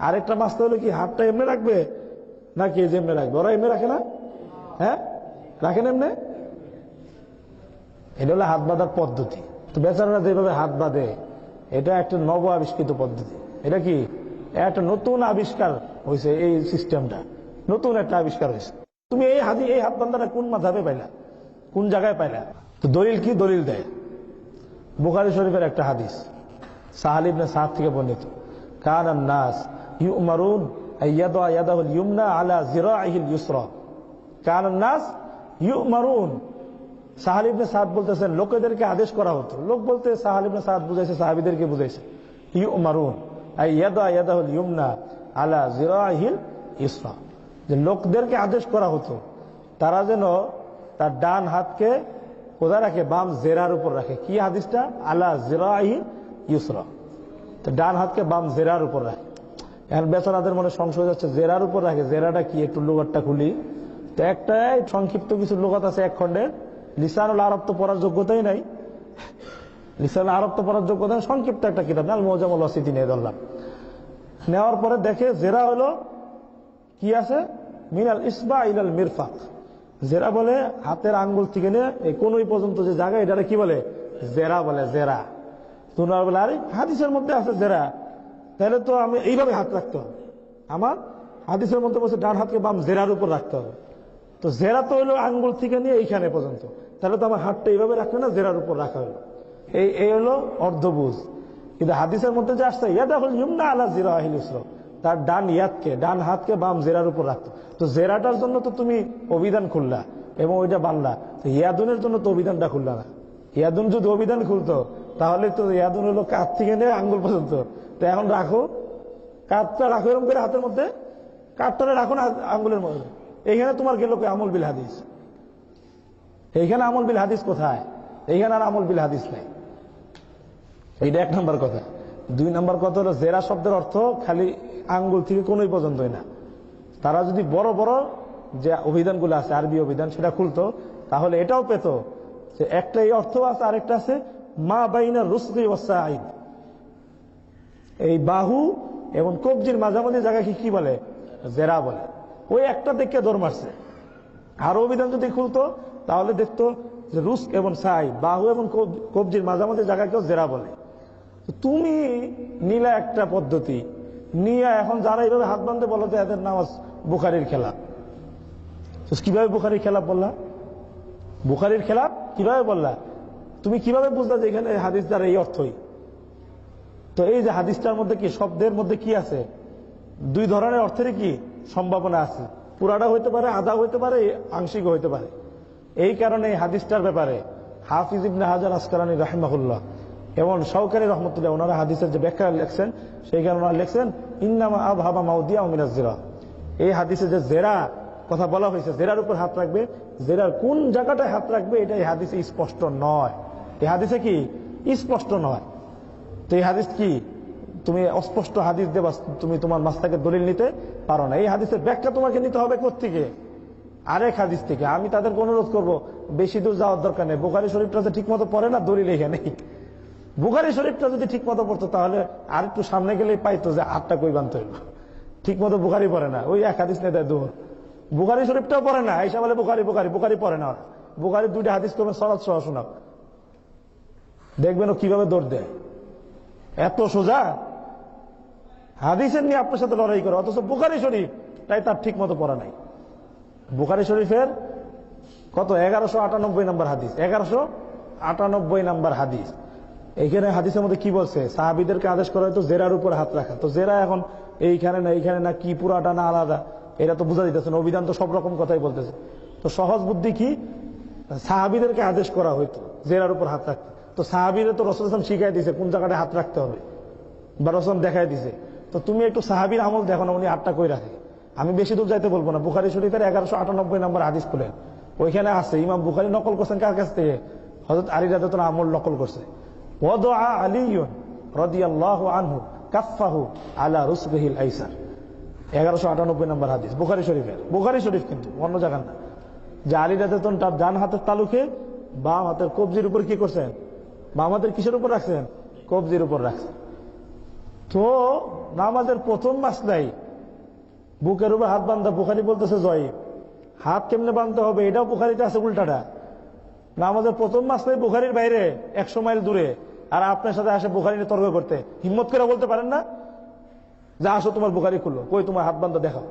আরেকটা মাছটা হলো কি? হাতটা এমনি রাখবে? নাকি যে এমনি রাখবে ওরা এমনি রাখে না হ্যাঁ রাখেন এমনি? এটা হলো হাত বাঁধার পদ্ধতি। তো বেচারারা যেভাবে হাত বাঁধে, এটা একটা নব আবিষ্কৃত পদ্ধতি। এটা কি? একটা নতুন আবিষ্কার হয়েছে এই সিস্টেমটা নতুন একটা আবিষ্কার হয়েছে। তুমি এই হাতি, এই হাত বান্ধাটা কোন মাথাবে পাইলা? কোন জায়গায় পাইলা? তো দলিল কি দলিল দেয়? বুখারি শরীফের একটা হাদিস। সাহালিবনে সাহাব থেকে বর্ণিত। কান নাস ইউমারুন ইয়াদা ইয়াদাহুল ইউমনা আলা জিরাইহিল ইউসরা কান নাস ইউমারুন সাহাল ইবনে সাদ বলতেছেন লোকেদেরকে আদেশ করা হতো লোক বলতে সাহাল ইবনে সাদ বুঝাইছে সাহাবিদেরকে বুঝাইছে ইয়াদা ইয়াদাহুল ইউমনা আলা জিরাইহিল ইসরা যে লোকদেরকে আদেশ করা হতো, তারা যেন তার ডান হাতকে কোথায় রাখে, বাম জেরার উপর রাখে। কি হাদিসটা? আলা জিরাহি ইউসরা তো ডান হাতকে বাম জেরার উপর রাখে। এখন বেচারাদের মনে সংশয় যাচ্ছে, জেরার উপর রাখে। জেরাটা কি? একটু লোগারটা খুলি। তো একটা সংক্ষিপ্ত কিছু লোকাত আছে এক খণ্ডের লিসানুল আরব তো পড়ার যোগ্যতাই নাই। লিসানুল আরব তো পড়ার যোগ্যতা সংক্ষিপ্ত একটা কিতাব। আল মোজামুল অসিতি নিয়ে ধরলাম। নেওয়ার পরে দেখে জেরা হলো কি আছে? মিনাল ইসবা ইলাল মিরফাক। জেরা বলে হাতের আঙ্গুল থেকে নিয়ে এই পর্যন্ত যে জায়গা এটা কি বলে? জেরা বলে, জেরা। তোমরা বলে, আরে হাদিসের মধ্যে আছে জেরা। তাহলে তো আমি এইভাবে হাত রাখতে হবে। আমার হাদিসের মধ্যে বলছে, ডান হাতকে বাম জেরার উপর রাখতে হবে। তো জেরা তো হলো আঙ্গুল থেকে নিয়ে এইখানে পর্যন্ত। তাহলে তো আমার হাতটা এইভাবে রাখবে না, জেরার উপর রাখা হলো। এই এই হলো অর্ধবুজ কিন্তু হাদিসের মধ্যে যে আসছে ইয়াদা হল ইউমনা আলা জিরা আহিল ইসলাম তার ডান ইয়াদকে, ডান হাতকে বাম জেরার উপর রাখতো। তো জেরাটার জন্য তো তুমি অভিধান খুললা, এবং ওইটা বানলা তো ইয়াদুনের জন্য তো অভিধানটা খুললা না। ইয়াদুন যদি অভিধান খুলতো তাহলে তো ইয়াদুন হলো কাত থেকে নিয়ে আঙ্গুল পর্যন্ত। তো এখন রাখো। কাঠটা রাখো এরকম করে হাতের মধ্যে। কাঠটা রাখো না আঙ্গুলের মধ্যে। এইখানে তোমার গেল আমল বিল হাদিস। এইখানে আমল বিল হাদিস কোথায়? এইখানে আর আমল বিল হাদিস নাই। এইটা এক নম্বর কথা। দুই নম্বর কথা হলো জেরা শব্দের অর্থ খালি আঙ্গুল থেকে কোনোই পর্যন্তই না। তারা যদি বড় বড় যে অভিধানগুলো আছে, আরবি অভিধান, সেটা খুলতো, তাহলে এটাও পেত যে একটা এই অর্থ আছে, আরেকটা আছে মা বাইনা রুসরি ওসাইদ এই বাহু এবং কবজির মাঝামাঝি জায়গাকে কি বলে? জেরা বলে। ওই একটা দেখে দৌড় মারছে। আর অভিধান যদি খুলতো, তাহলে দেখতো যে রুস এবং সাই বাহু এবং কব- কবজির মাঝামাঝি জায়গাকেও জেরা বলে। তুমি নিলা একটা পদ্ধতি। নিয়ে এখন যারা এইভাবে হাত বান্ধে বলো যে এদের নামাজ বুখারির খেলা। তো কীভাবে বুখারির খেলা বললা? বুখারির খেলা কীভাবে বললা? তুমি কীভাবে বুঝলা যে এখানে হাদিস দ্বারা এই অর্থই? তো এই যে হাদিসটার মধ্যে কি, শব্দের মধ্যে কি আছে? দুই ধরনের অর্থের কি সম্ভাবনা আছে? পুরাটা হইতে পারে আধা হইতে পারে আংশিক হইতে পারে। এই কারণে এই হাদিসটার ব্যাপারে হাফিজ ইবনে হাজার আসকারানি রাহিমাহুল্লাহ, এবং সহকারী রহমতুল্লাহ, ওনারা হাদিসের যে ব্যাখ্যা লেখছেন, সেই কারণে ওনারা লিখছেন, ইন্নামা আব হাবা মাউদিয়া মিরাজিরা এই হাদিসে যে জেরা কথা বলা হয়েছে, জেরার উপর হাত রাখবে, জেরার কোন জায়গাটায় হাত রাখবে, এটা এই হাদিসে স্পষ্ট নয়। এই হাদিসে কি? স্পষ্ট নয়। তো এই হাদিস কি? তুমি অস্পষ্ট হাদিস দেবা, তুমি তোমার মাছ থেকে দলিল নিতে পারো না। এই হাদিসের ব্যাখ্যা তোমাকে নিতে হবে কোথেকে আরেক হাদিস থেকে। আমি তাদেরকে অনুরোধ করব, বেশি দূর যাওয়ার দরকার নেই। বুখারি শরীফটা যে ঠিক মতো পড়ে না, দলিল এখানে। বুখারি শরীফটা যদি ঠিক মতো পড়তো, তাহলে আর একটু সামনে গেলেই পাইতো যে আটটা কই বানতে হইব। ঠিক মতো বুখারি পড়ে না। ওই এক হাদিস নেই দেয় দূর। বুখারি শরীফটাও পড়ে না। এইসব বলে, বুখারি বুখারি বুখারি পড়ে না ওরা। বুখারি দুইটা হাদিস করবেন সরাজ সহ শোনাও। দেখবেন ও কীভাবে দৌড় দেয়। এত সোজা? হাদিসের নিয়ে আপনার সাথে লড়াই করে, অথচ বুখারি শরীফ, তাই তার ঠিক মতো পড়া নাই। বুখারি শরীফের কত? এগারোশো আটানব্বই নাম্বার হাদিস। এগারোশো আটানব্বই নাম্বার হাদিস। এইখানে হাদিসের মধ্যে কি বলছে? সাহাবিদেরকে আদেশ করা হয়তো জেরার উপর হাত রাখা। তো জেরা এখন এইখানে না এইখানে না, কি পুরাটা না আলাদা? এটা তো বোঝা দিতেছে অভিধান তো সব রকম কথাই বলতেছে। তো সহজ বুদ্ধি কি? সাহাবিদেরকে আদেশ করা হইতো জেরার উপর হাত রাখতে। তো সাহাবিরে তো রসুল ইসলাম শিখাই দিছে, কোন জায়গাটায় হাত রাখতে হবে। বা রসম দেখাই দিছে। তো তুমি একটু সাহাবির আমল দেখো না, উনি হাতটা কই রাখে আমি বেশি দূর যাইতে বলব না। বুখারি শরীফের এগারোশো আটানব্বই নম্বর হাদিস খুলেন ওইখানে আছে, ইমাম বুখারি নকল করছেন কার কাছ থেকে? হজরত আলী রাজাতন আমল নকল করছে। ওদা আলিয়ন রদিয়াল্লাহ আলা এগারোশো আটানব্বই নম্বর হাদিস, বুখারি শরীফের। বুখারি শরীফ কিন্তু অন্য জায়গার না। যে আলী রাজাতন তার ডান হাতের তালুকে বাম হাতের কবজির উপর কি করছেন? বাম হাতের কিসের উপর রাখছেন? কবজির উপর রাখছেন। তো নামাজের প্রথম মাসলাই বুকের উপর হাত বান্ধা বুখারি বলতেছে জয় হাত কেমনে বাঁধতে হবে? এটাও বুখারিতে আছে উল্টাটা। নামাজের প্রথম মাসলাই বুখারির বাইরে, একশো মাইল দূরে। আর আপনার সাথে আসে বুখারি নিয়ে তর্ক করতে। হিম্মত করে বলতে পারেন না? যে আসো, তোমার বুখারি খুললো। কই তোমার হাত বান্ধা দেখাও।